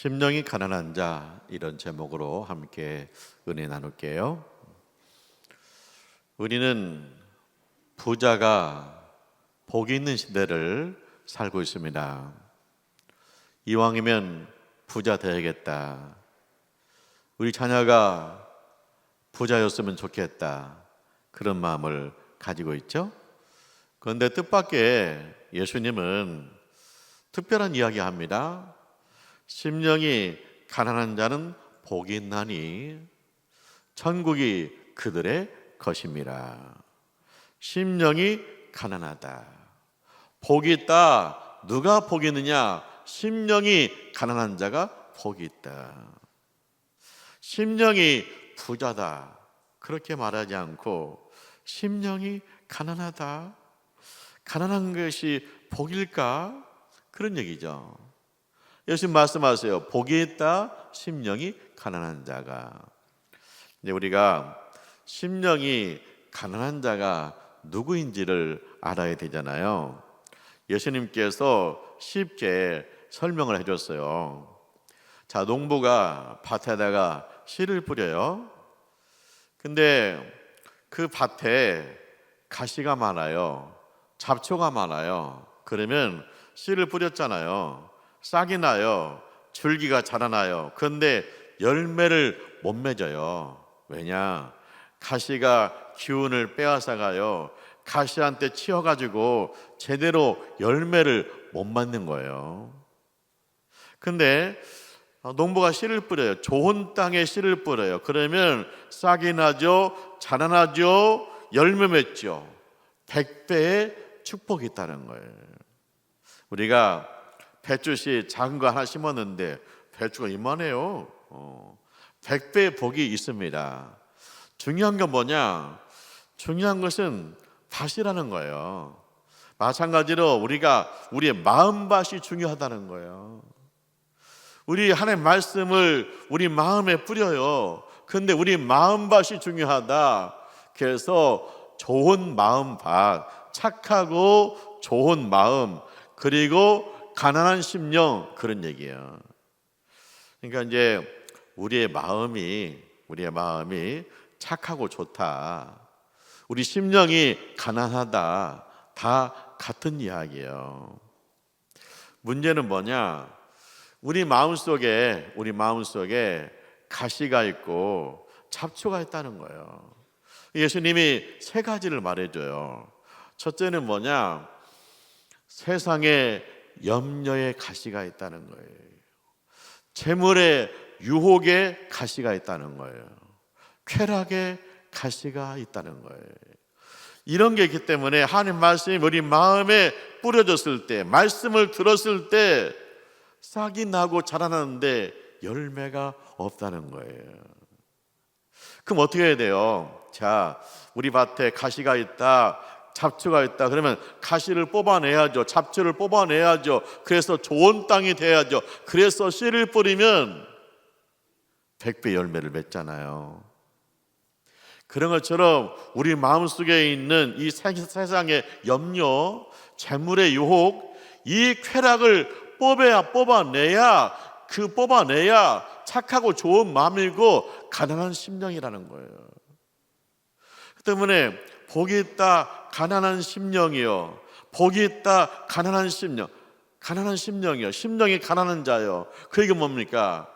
심령이 가난한 자 이런 제목으로 함께 은혜 나눌게요. 우리는 부자가 복이 있는 시대를 살고 있습니다. 이왕이면 부자 되야겠다. 우리 자녀가 부자였으면 좋겠다. 그런 마음을 가지고 있죠. 그런데 뜻밖의 예수님은 특별한 이야기 합니다. 심령이 가난한 자는 복이 있나니 천국이 그들의 것입니다. 심령이 가난하다. 복이 있다. 누가 복이 있느냐? 심령이 가난한 자가 복이 있다. 심령이 부자다. 그렇게 말하지 않고 심령이 가난하다. 가난한 것이 복일까? 그런 얘기죠. 예수님 말씀하세요. 복이 있다. 심령이 가난한 자가. 이제 우리가 심령이 가난한 자가 누구인지를 알아야 되잖아요. 예수님께서 쉽게 설명을 해줬어요. 자, 농부가 밭에다가 씨를 뿌려요. 근데 그 밭에 가시가 많아요. 잡초가 많아요. 그러면 씨를 뿌렸잖아요. 싹이 나요. 줄기가 자라나요. 그런데 열매를 못 맺어요. 왜냐? 가시가 기운을 빼앗아가요. 가시한테 치여가지고 제대로 열매를 못 맞는 거예요. 근데 농부가 씨를 뿌려요. 좋은 땅에 씨를 뿌려요. 그러면 싹이 나죠, 자라나죠, 열매 맺죠. 백배의 축복이 있다는 거예요. 우리가 배추씨 작은 거 하나 심었는데 배추가 이만해요. 어, 백배의 복이 있습니다. 중요한 건 뭐냐? 중요한 것은 밭이라는 거예요. 마찬가지로 우리가 우리의 마음밭이 중요하다는 거예요. 우리 하나님 말씀을 우리 마음에 뿌려요. 근데 우리 마음밭이 중요하다. 그래서 좋은 마음밭, 착하고 좋은 마음, 그리고 가난한 심령 그런 얘기예요. 그러니까 이제 우리의 마음이 우리의 마음이 착하고 좋다. 우리 심령이 가난하다. 다 같은 이야기예요. 문제는 뭐냐? 우리 마음 속에 우리 마음 속에 가시가 있고 잡초가 있다는 거예요. 예수님이 세 가지를 말해 줘요. 첫째는 뭐냐? 세상에 염려의 가시가 있다는 거예요. 재물의 유혹의 가시가 있다는 거예요. 쾌락의 가시가 있다는 거예요. 이런 게 있기 때문에 하나님 말씀이 우리 마음에 뿌려졌을 때, 말씀을 들었을 때 싹이 나고 자라나는데 열매가 없다는 거예요. 그럼 어떻게 해야 돼요? 자, 우리 밭에 가시가 있다. 잡초가 있다. 그러면 가시를 뽑아내야죠. 잡초를 뽑아내야죠. 그래서 좋은 땅이 돼야죠. 그래서 씨를 뿌리면 백배 열매를 맺잖아요. 그런 것처럼 우리 마음속에 있는 이 세상의 염려, 재물의 유혹, 이 쾌락을 뽑아야 뽑아내야 그 뽑아내야 착하고 좋은 마음이고 가난한 심령이라는 거예요. 그 때문에 복이 있다 가난한 심령이요. 복이 있다 가난한 심령. 가난한 심령이요. 심령이 가난한 자요. 그 얘기 뭡니까?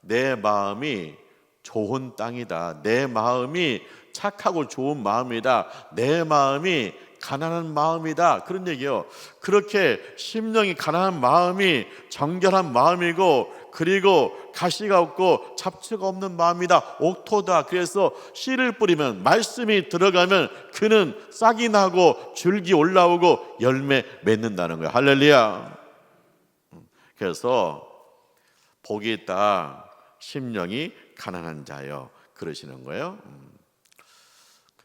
내 마음이 좋은 땅이다. 내 마음이 착하고 좋은 마음이다. 내 마음이 가난한 마음이다. 그런 얘기요. 그렇게 심령이 가난한 마음이 정결한 마음이고 그리고 가시가 없고 잡초가 없는 마음이다. 옥토다. 그래서 씨를 뿌리면 말씀이 들어가면 그는 싹이 나고 줄기 올라오고 열매 맺는다는 거예요. 할렐루야. 그래서 복이 있다. 심령이 가난한 자요. 그러시는 거예요.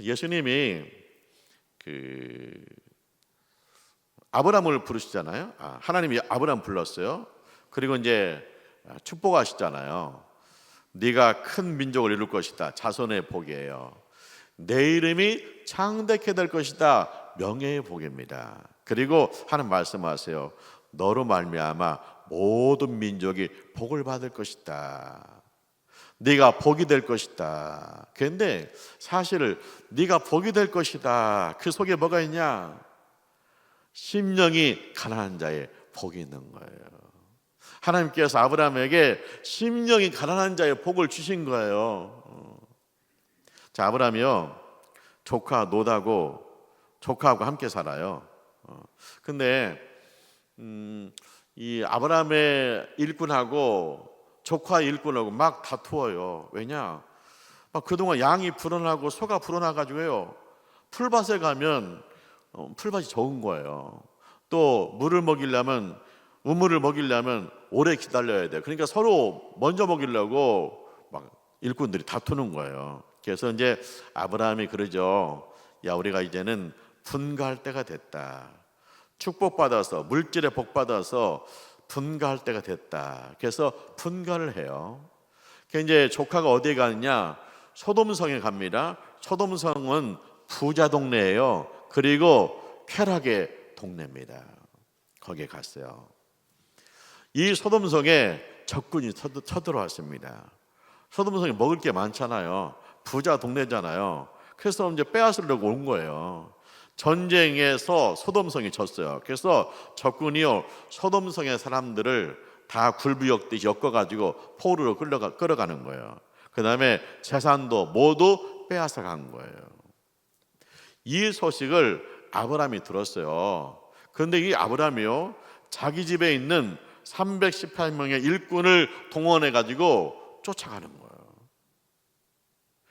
예수님이 그 아브라함을 부르시잖아요. 아, 하나님이 아브라함 불렀어요. 그리고 이제 축복하시잖아요. 네가 큰 민족을 이룰 것이다. 자손의 복이에요. 내 이름이 창대케 될 것이다. 명예의 복입니다. 그리고 하는 말씀하세요. 너로 말미암아 모든 민족이 복을 받을 것이다. 네가 복이 될 것이다. 그런데 사실 네가 복이 될 것이다. 그 속에 뭐가 있냐? 심령이 가난한 자의 복이 있는 거예요. 하나님께서 아브라함에게 심령이 가난한 자의 복을 주신 거예요. 어. 자, 아브라함이요. 조카 노다고 조카하고 함께 살아요. 어. 근데 음, 이 아브라함의 일꾼하고 조카 일꾼하고 막 다투어요. 왜냐? 막 그동안 양이 불어나고 소가 불어나 가지고요. 풀밭에 가면 어, 풀밭이 적은 거예요. 또 물을 먹이려면 우물을 먹이려면 오래 기다려야 돼요. 그러니까 서로 먼저 먹이려고 막 일꾼들이 다투는 거예요. 그래서 이제 아브라함이 그러죠. 야, 우리가 이제는 분가할 때가 됐다. 축복받아서 물질에 복받아서 분가할 때가 됐다. 그래서 분가를 해요. 그 이제 조카가 어디에 가느냐? 소돔성에 갑니다. 소돔성은 부자 동네예요. 그리고 쾌락의 동네입니다. 거기에 갔어요. 이 소돔성에 적군이 쳐들어왔습니다. 소돔성에 먹을 게 많잖아요. 부자 동네잖아요. 그래서 이제 빼앗으려고 온 거예요. 전쟁에서 소돔성이 졌어요. 그래서 적군이요 소돔성의 사람들을 다 굴비역듯이 엮어가지고 포로로 끌어가, 끌어가는 거예요. 그 다음에 재산도 모두 빼앗아 간 거예요. 이 소식을 아브라함이 들었어요. 그런데 이 아브라함이요 자기 집에 있는 318명의 일꾼을 동원해 가지고 쫓아가는 거예요.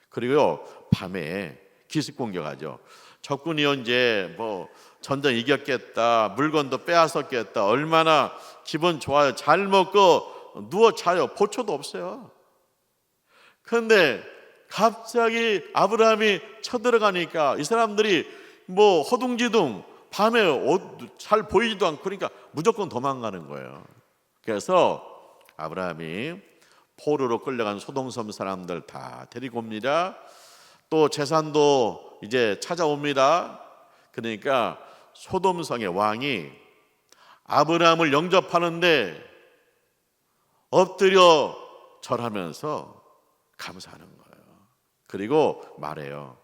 그리고요 밤에 기습 공격하죠. 적군이 이제 뭐 전쟁 이겼겠다, 물건도 빼앗았겠다, 얼마나 기분 좋아요, 잘 먹고 누워 자요, 보초도 없어요. 그런데 갑자기 아브라함이 쳐들어가니까 이 사람들이 뭐 허둥지둥 밤에 잘 보이지도 않고 그러니까 무조건 도망가는 거예요. 그래서 아브라함이 포로로 끌려간 소동섬 사람들 다 데리고 옵니다. 또 재산도 이제 찾아옵니다. 그러니까 소돔성의 왕이 아브라함을 영접하는데 엎드려 절하면서 감사하는 거예요. 그리고 말해요.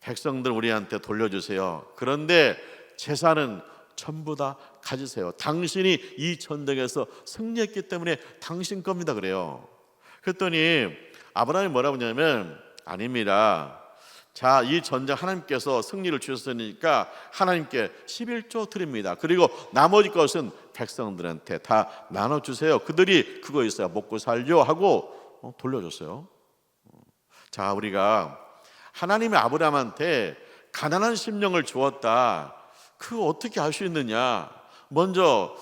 백성들 우리한테 돌려주세요. 그런데 재산은 전부 다 가지세요. 당신이 이 전쟁에서 승리했기 때문에 당신 겁니다. 그래요. 그랬더니 아브라함이 뭐라고 하냐면 아닙니다. 자, 이 전쟁 하나님께서 승리를 주셨으니까 하나님께 11조 드립니다. 그리고 나머지 것은 백성들한테 다 나눠 주세요. 그들이 그거 있어야 먹고 살려 하고 어, 돌려줬어요. 자, 우리가 하나님의 아브라함한테 가난한 심령을 주었다. 그거 어떻게 알 수 있느냐? 먼저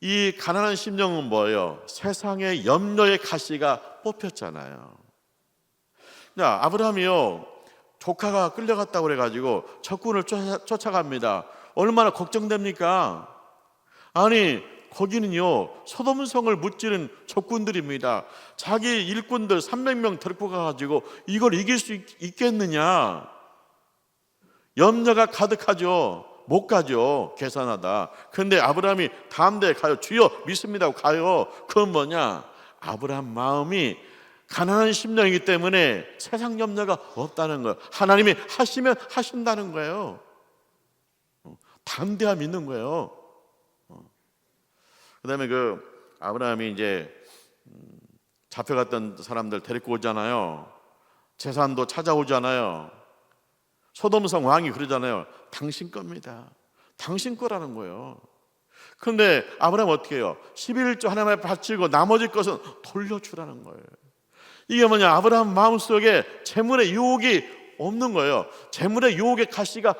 이 가난한 심령은 뭐예요? 세상의 염려의 가시가 뽑혔잖아요. 자, 아브라함이요. 조카가 끌려갔다고 그래가지고 적군을 쫓아, 갑니다 얼마나 걱정됩니까? 아니, 거기는요, 소돔성을 무찌른 적군들입니다. 자기 일꾼들 300명 데리고 가가지고 이걸 이길 수 있, 겠느냐 염려가 가득하죠. 못 가죠. 계산하다. 근데 아브라함이 다음 대 가요. 주여 믿습니다. 가요. 그건 뭐냐? 아브라함 마음이 가난한 심령이기 때문에 세상 염려가 없다는 거예요. 하나님이 하시면 하신다는 거예요. 담대함 믿는 거예요. 그다음에 그 아브라함이 이제 잡혀갔던 사람들 데리고 오잖아요. 재산도 찾아오잖아요. 소돔성 왕이 그러잖아요. 당신 겁니다. 당신 거라는 거예요. 그런데 아브라함 어떻게 해요? 11조 하나님에 바치고 나머지 것은 돌려주라는 거예요. 이게 뭐냐? 아브라함 마음속에 재물의 유혹이 없는 거예요. 재물의 유혹의 가시가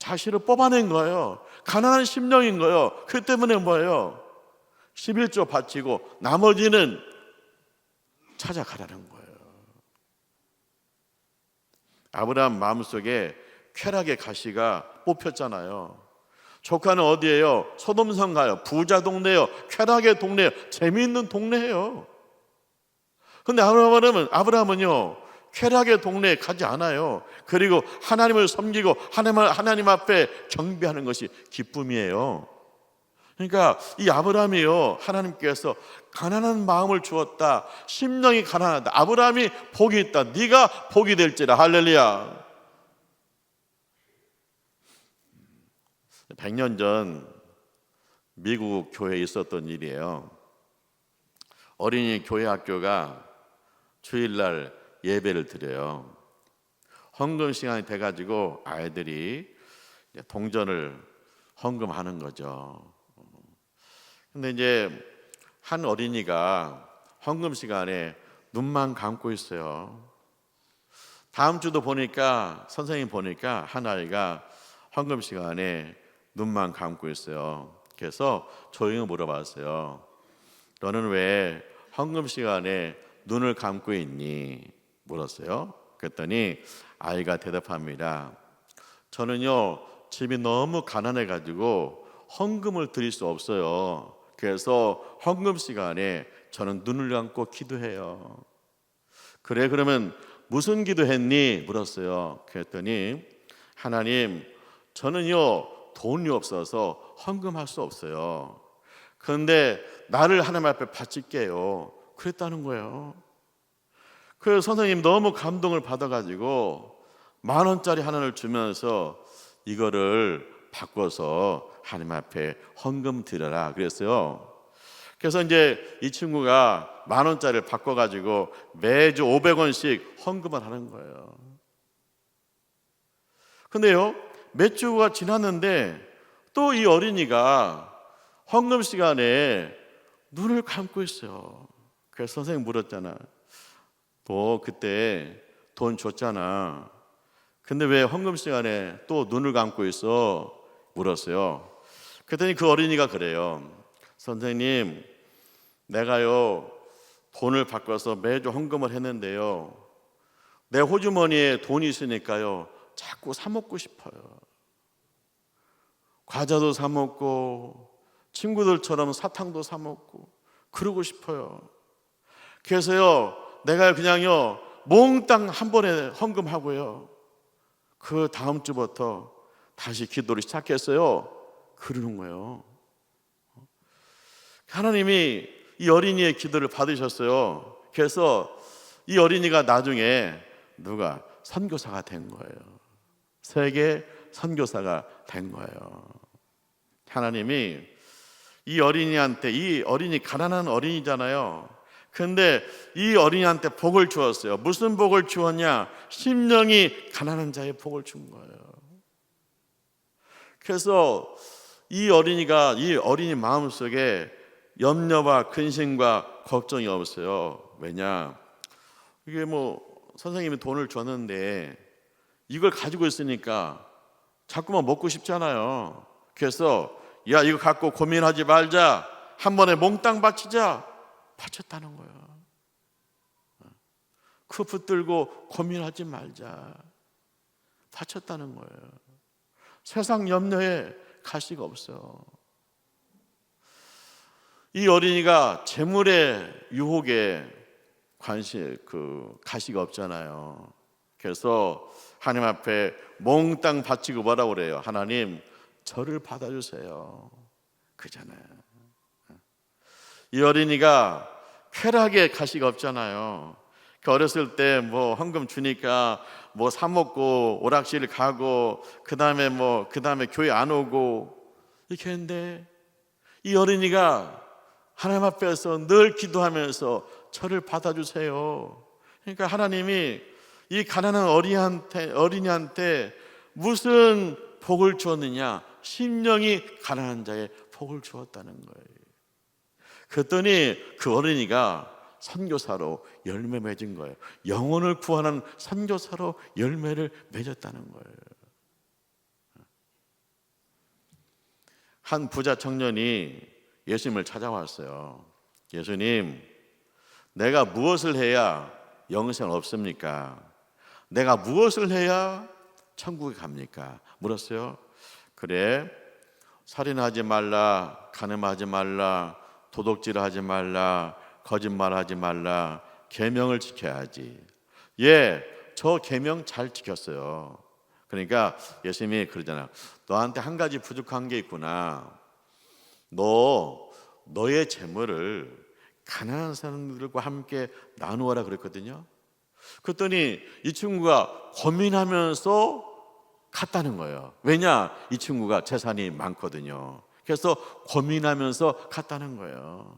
자신을 뽑아낸 거예요. 가난한 심령인 거예요. 그 때문에 뭐예요? 11조 바치고 나머지는 찾아가라는 거예요. 아브라함 마음속에 쾌락의 가시가 뽑혔잖아요. 조카는 어디예요? 소돔성 가요. 부자 동네요. 쾌락의 동네요. 재미있는 동네예요. 근데 아브라함은 아브라함은요. 쾌락의 동네에 가지 않아요. 그리고 하나님을 섬기고 하나님, 하나님 앞에 경배하는 것이 기쁨이에요. 그러니까 이 아브라함이요 하나님께서 가난한 마음을 주었다. 심령이 가난하다. 아브라함이 복이 있다. 네가 복이 될지라. 할렐루야. 100년 전 미국 교회에 있었던 일이에요. 어린이 교회 학교가 주일날 예배를 드려요. 헌금 시간이 돼가지고 아이들이 동전을 헌금하는 거죠 근데 이제 한 어린이가 헌금 시간에 눈만 감고 있어요. 다음 주도 보니까 선생님 보니까 한 아이가 헌금 시간에 눈만 감고 있어요. 그래서 조용히 물어봤어요. 너는 왜 헌금 시간에 눈을 감고 있니? 물었어요. 그랬더니 아이가 대답합니다. 저는요 집이 너무 가난해 가지고 헌금을 드릴 수 없어요. 그래서 헌금 시간에 저는 눈을 감고 기도해요. 그래 그러면 무슨 기도했니? 물었어요. 그랬더니 하나님 저는요 돈이 없어서 헌금할 수 없어요. 그런데 나를 하나님 앞에 바칠게요. 그랬다는 거예요. 그래서 선생님 너무 감동을 받아가지고 만 원짜리 하나를 주면서 이거를 바꿔서 하나님 앞에 헌금 드려라 그랬어요. 그래서 이제 이 친구가 만 원짜리를 바꿔 가지고 매주 500원씩 헌금을 하는 거예요. 근데요. 몇 주가 지났는데 또 이 어린이가 헌금 시간에 눈을 감고 있어요. 그래서 선생님 물었잖아. 너 그때 돈 줬잖아. 근데 왜 헌금 시간에 또 눈을 감고 있어? 물었어요. 그랬더니 그 어린이가 그래요. 선생님, 내가요 돈을 바꿔서 매주 헌금을 했는데요. 내 호주머니에 돈이 있으니까요. 자꾸 사 먹고 싶어요. 과자도 사 먹고 친구들처럼 사탕도 사 먹고 그러고 싶어요. 그래서요. 내가 그냥요. 몽땅 한 번에 헌금하고요. 그 다음 주부터 다시 기도를 시작했어요. 그러는 거예요. 하나님이 이 어린이의 기도를 받으셨어요. 그래서 이 어린이가 나중에 누가 선교사가 된 거예요. 세계 선교사가 된 거예요. 하나님이 이 어린이한테 이 어린이 가난한 어린이잖아요. 근데 이 어린이한테 복을 주었어요. 무슨 복을 주었냐? 심령이 가난한 자의 복을 준 거예요. 그래서 이 어린이가 이 어린이 마음속에 염려와 근심과 걱정이 없어요. 왜냐? 이게 뭐 선생님이 돈을 줬는데 이걸 가지고 있으니까 자꾸만 먹고 싶잖아요. 그래서 야 이거 갖고 고민하지 말자. 한 번에 몽땅 바치자. 바쳤다는 거예요. 그 붙들고 고민하지 말자. 바쳤다는 거예요. 세상 염려에 가시가 없어. 이 어린이가 재물의 유혹에 관심 그 가시가 없잖아요. 그래서 하나님 앞에 몽땅 바치고 뭐라고 그래요? 하나님 저를 받아주세요. 그잖아요. 이 어린이가 쾌락에 가시가 없잖아요. 그 어렸을 때 뭐 헌금 주니까 뭐 사 먹고 오락실 가고 그 다음에 뭐 그 다음에 교회 안 오고 이렇게 했는데 이 어린이가 하나님 앞에서 늘 기도하면서 저를 받아주세요. 그러니까 하나님이 이 가난한 어린이한테 어린이한테 무슨 복을 주었느냐? 심령이 가난한 자의 복을 주었다는 거예요. 그랬더니 그 어린이가 선교사로 열매 맺은 거예요. 영혼을 구하는 선교사로 열매를 맺었다는 거예요. 한 부자 청년이 예수님을 찾아왔어요. 예수님, 내가 무엇을 해야 영생 없습니까? 내가 무엇을 해야 천국에 갑니까? 물었어요. 그래, 살인하지 말라, 가늠하지 말라, 도둑질하지 말라, 거짓말하지 말라, 계명을 지켜야지. 예, 저 계명 잘 지켰어요. 그러니까 예수님이 그러잖아. 너한테 한 가지 부족한 게 있구나. 너 너의 재물을 가난한 사람들과 함께 나누어라 그랬거든요. 그랬더니 이 친구가 고민하면서 갔다는 거예요. 왜냐? 이 친구가 재산이 많거든요. 그래서 고민하면서 갔다는 거예요.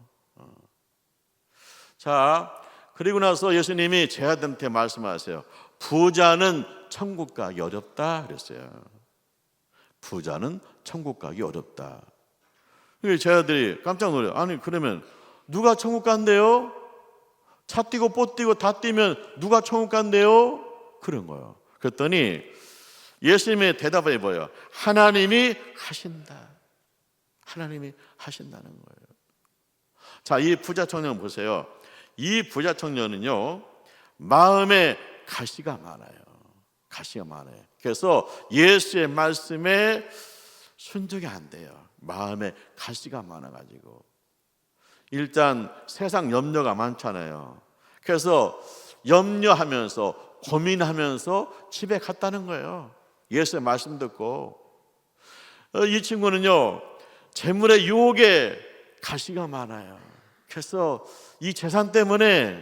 어. 자, 그리고 나서 예수님이 제 아들한테 말씀하세요. 부자는 천국 가기 어렵다 그랬어요. 부자는 천국 가기 어렵다. 제 아들이 깜짝 놀래요. 아니 그러면 누가 천국 간대요? 차 뛰고 뽀 뛰고 다 뛰면 누가 천국 간대요? 그런 거예요. 그랬더니 예수님의 대답을 뭐예요? 하나님이 하신다. 하나님이 하신다는 거예요. 자, 이 부자 청년 보세요. 이 부자 청년은요, 마음에 가시가 많아요. 가시가 많아요. 그래서 예수의 말씀에 순종이 안 돼요. 마음에 가시가 많아가지고. 일단 세상 염려가 많잖아요. 그래서 염려하면서 고민하면서 집에 갔다는 거예요. 예수의 말씀 듣고. 어, 이 친구는요, 재물의 유혹에 가시가 많아요. 그래서 이 재산 때문에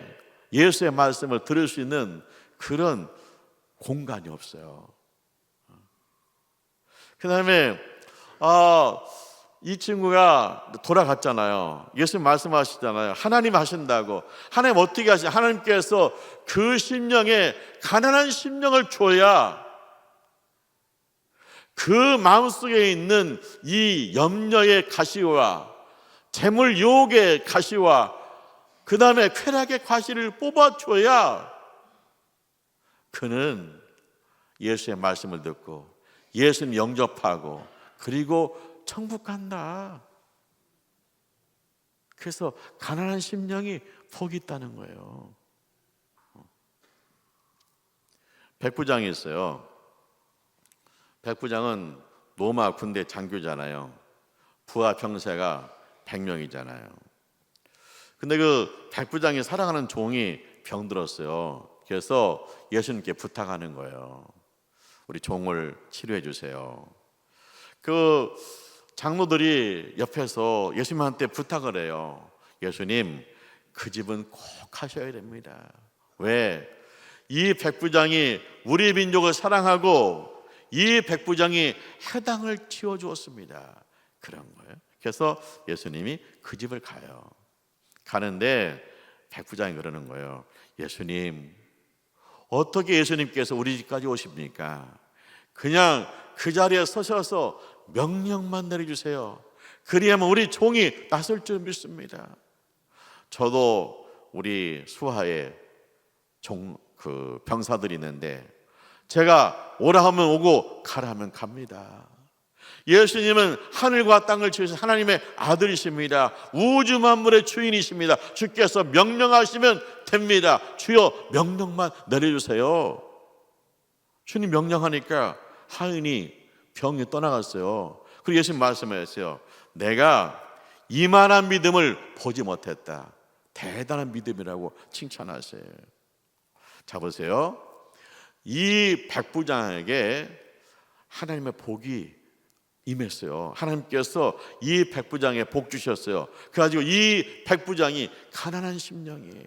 예수의 말씀을 들을 수 있는 그런 공간이 없어요. 그 다음에, 아, 이 친구가 돌아갔잖아요. 예수님 말씀하시잖아요. 하나님 하신다고. 하나님 어떻게 하시? 하나님께서 그 심령에 가난한 심령을 줘야 그 마음속에 있는 이 염려의 가시와 재물 유혹의 가시와 그 다음에 쾌락의 가시를 뽑아줘야 그는 예수의 말씀을 듣고 예수님 영접하고 그리고 천국 간다. 그래서 가난한 심령이 복이 있다는 거예요. 백부장이 있어요. 백부장은 로마 군대 장교잖아요. 부하 병사가 100명이잖아요. 근데 그 백부장이 사랑하는 종이 병들었어요. 그래서 예수님께 부탁하는 거예요. 우리 종을 치료해 주세요. 그 장로들이 옆에서 예수님한테 부탁을 해요. 예수님, 그 집은 꼭 하셔야 됩니다. 왜? 이 백부장이 우리 민족을 사랑하고 이 백부장이 해당을 치워 주었습니다. 그런 거예요. 그래서 예수님이 그 집을 가요. 가는데 백부장이 그러는 거예요. 예수님, 어떻게 예수님께서 우리 집까지 오십니까? 그냥 그 자리에 서셔서 명령만 내려주세요. 그리하면 우리 종이 나설 줄 믿습니다. 저도 우리 수하에 종, 그 병사들이 있는데 제가 오라 하면 오고 가라 하면 갑니다. 예수님은 하늘과 땅을 지으신 하나님의 아들이십니다. 우주 만물의 주인이십니다. 주께서 명령하시면 됩니다. 주여 명령만 내려주세요. 주님 명령하니까 하인이 병이 떠나갔어요. 그리고 예수님 말씀하셨어요. 내가 이만한 믿음을 보지 못했다. 대단한 믿음이라고 칭찬하세요. 자 보세요. 이 백부장에게 하나님의 복이 임했어요. 하나님께서 이 백부장에 복 주셨어요. 그래가지고 이 백부장이 가난한 심령이에요.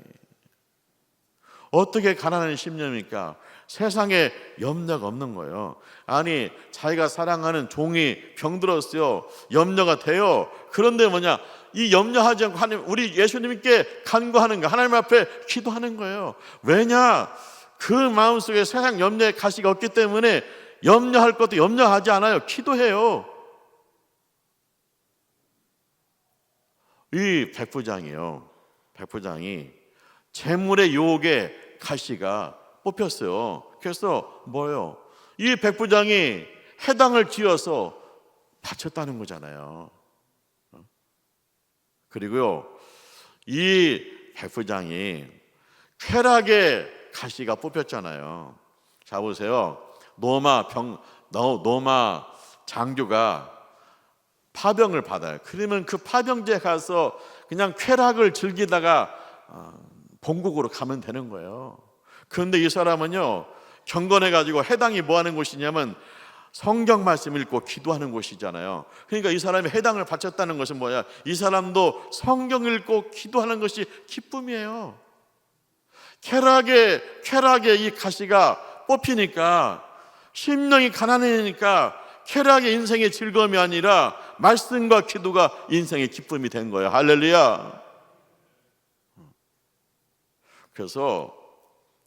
어떻게 가난한 심령입니까? 세상에 염려가 없는 거예요. 아니, 자기가 사랑하는 종이 병들었어요. 염려가 돼요. 그런데 뭐냐? 이 염려하지 않고 하나님, 우리 예수님께 간구하는 거, 하나님 앞에 기도하는 거예요. 왜냐? 그 마음속에 세상 염려의 가시가 없기 때문에 염려할 것도 염려하지 않아요. 기도해요. 이 백부장이요. 백부장이 재물의 유혹에 가시가 뽑혔어요. 그래서 뭐요? 이 백부장이 해당을 지어서 바쳤다는 거잖아요. 그리고요, 이 백부장이 쾌락의 가시가 뽑혔잖아요. 자 보세요. 노마 병 노마 장교가 파병을 받아요. 그러면 그 파병지에 가서 그냥 쾌락을 즐기다가 어, 본국으로 가면 되는 거예요. 그런데 이 사람은요 경건해 가지고 해당이 뭐 하는 곳이냐면 성경 말씀 읽고 기도하는 곳이잖아요. 그러니까 이 사람이 해당을 바쳤다는 것은 뭐야? 이 사람도 성경 읽고 기도하는 것이 기쁨이에요. 쾌락에 쾌락에 이 가시가 뽑히니까 심령이 가난해니까 쾌락의 인생의 즐거움이 아니라 말씀과 기도가 인생의 기쁨이 된 거예요. 할렐루야. 그래서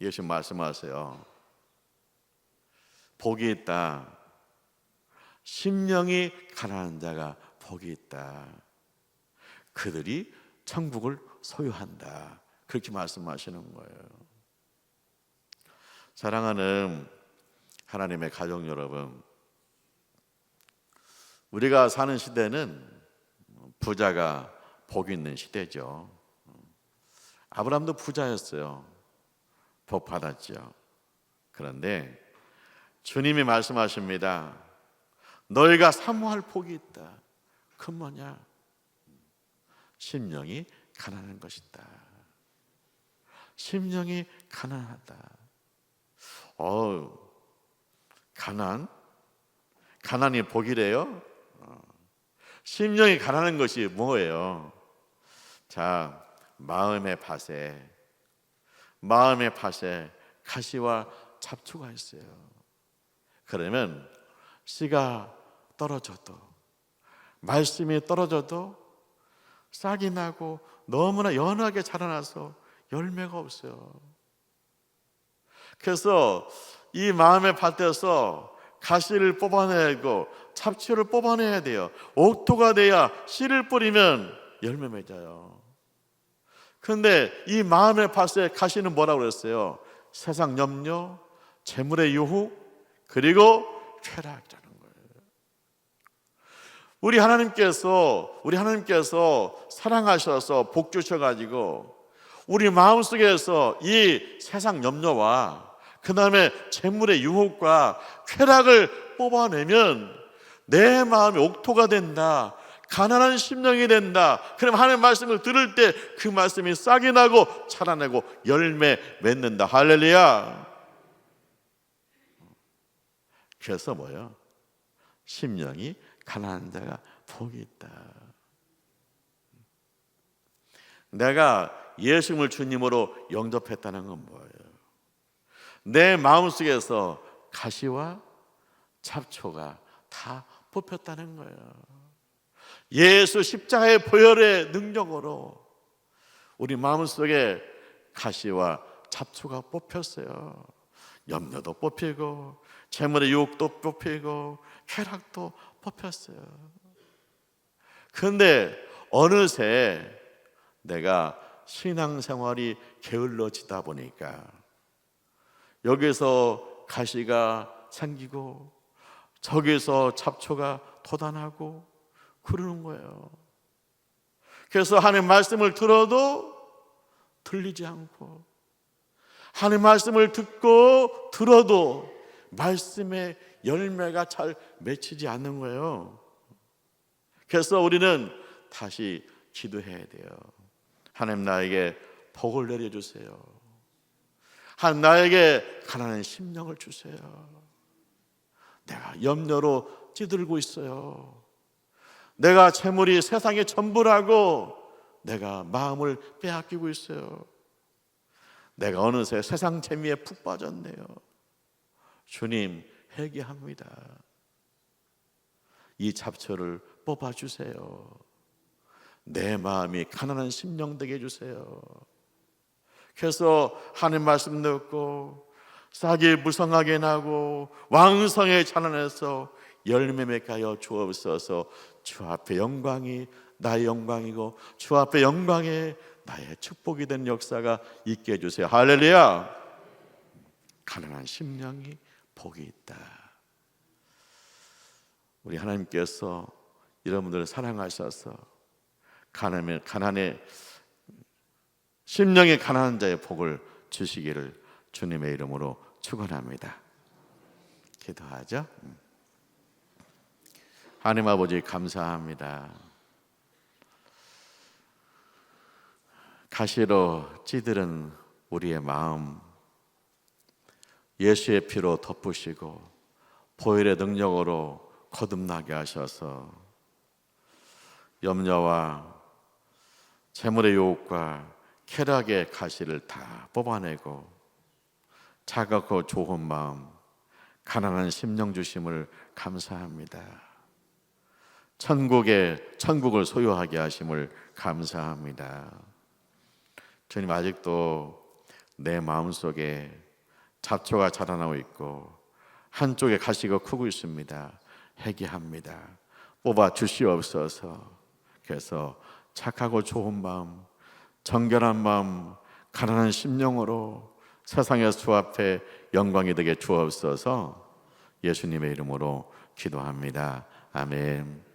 예수 말씀하세요. 복이 있다. 심령이 가난한 자가 복이 있다. 그들이 천국을 소유한다. 그렇게 말씀하시는 거예요. 사랑하는 하나님의 가족 여러분, 우리가 사는 시대는 부자가 복 있는 시대죠. 아브라함도 부자였어요. 복 받았죠. 그런데 주님이 말씀하십니다. 너희가 사모할 복이 있다. 그 뭐냐? 심령이 가난한 것이다. 심령이 가난하다. 어, 가난? 가난이 복이래요? 어. 심령이 가난한 것이 뭐예요? 자, 마음의 밭에 마음의 밭에 가시와 잡초가 있어요. 그러면 씨가 떨어져도 말씀이 떨어져도 싹이 나고 너무나 연하게 자라나서 열매가 없어요. 그래서 이 마음의 밭에서 가시를 뽑아내고 잡초를 뽑아내야 돼요. 옥토가 돼야 씨를 뿌리면 열매 맺어요. 그런데 이 마음의 밭에 가시는 뭐라고 그랬어요? 세상 염려, 재물의 유혹, 그리고 쾌락이라는 거예요. 우리 하나님께서 우리 하나님께서 사랑하셔서 복 주셔 가지고 우리 마음속에서 이 세상 염려와 그다음에 재물의 유혹과 쾌락을 뽑아내면 내 마음이 옥토가 된다. 가난한 심령이 된다. 그럼 하나님 말씀을 들을 때 그 말씀이 싹이 나고 자라내고 열매 맺는다. 할렐루야. 그래서 뭐요? 심령이 가난한 자가 복이 있다. 내가 예수님을 주님으로 영접했다는 건 뭐예요? 내 마음속에서 가시와 잡초가 다 뽑혔다는 거예요. 예수 십자가의 보혈의 능력으로 우리 마음속에 가시와 잡초가 뽑혔어요. 염려도 뽑히고 재물의 유혹도 뽑히고 쾌락도 뽑혔어요. 그런데 어느새 내가 신앙생활이 게을러지다 보니까 여기서 가시가 생기고 저기서 잡초가 돋아나고 그러는 거예요. 그래서 하나님 말씀을 들어도 들리지 않고 하나님 말씀을 듣고 들어도 말씀의 열매가 잘 맺히지 않는 거예요. 그래서 우리는 다시 기도해야 돼요. 하나님 나에게 복을 내려 주세요. 하나님 나에게 가난한 심령을 주세요. 내가 염려로 찌들고 있어요. 내가 재물이 세상의 전부라고 내가 마음을 빼앗기고 있어요. 내가 어느새 세상 재미에 푹 빠졌네요. 주님 회개합니다. 이 잡초를 뽑아 주세요. 내 마음이 가난한 심령 되게 해 주세요. 그래서 하나님 말씀 듣고 싹이 무성하게 나고 왕성에 자라내서 열매 맺게 하여 주옵소서. 주 앞에 영광이 나의 영광이고 주 앞에 영광에 나의 축복이 된 역사가 있게 해주세요. 할렐루야. 가난한 심령이 복이 있다. 우리 하나님께서 여러분들을 사랑하셔서 가난의, 가난의 심령의 가난한 자의 복을 주시기를 주님의 이름으로 축원합니다. 기도하죠. 하나님 아버지 감사합니다. 가시로 찌들은 우리의 마음 예수의 피로 덮으시고 보혈의 능력으로 거듭나게 하셔서 염려와 재물의 유혹과 쾌락의 가시를 다 뽑아내고 차갑고 좋은 마음, 가난한 심령 주심을 감사합니다. 천국의 천국을 소유하게 하심을 감사합니다. 주님 아직도 내 마음속에 잡초가 자라나고 있고 한쪽에 가시가 크고 있습니다. 회개합니다. 뽑아 주시옵소서. 그래서 착하고 좋은 마음, 정결한 마음, 가난한 심령으로 세상의 주 앞에 영광이 되게 주옵소서. 예수님의 이름으로 기도합니다. 아멘.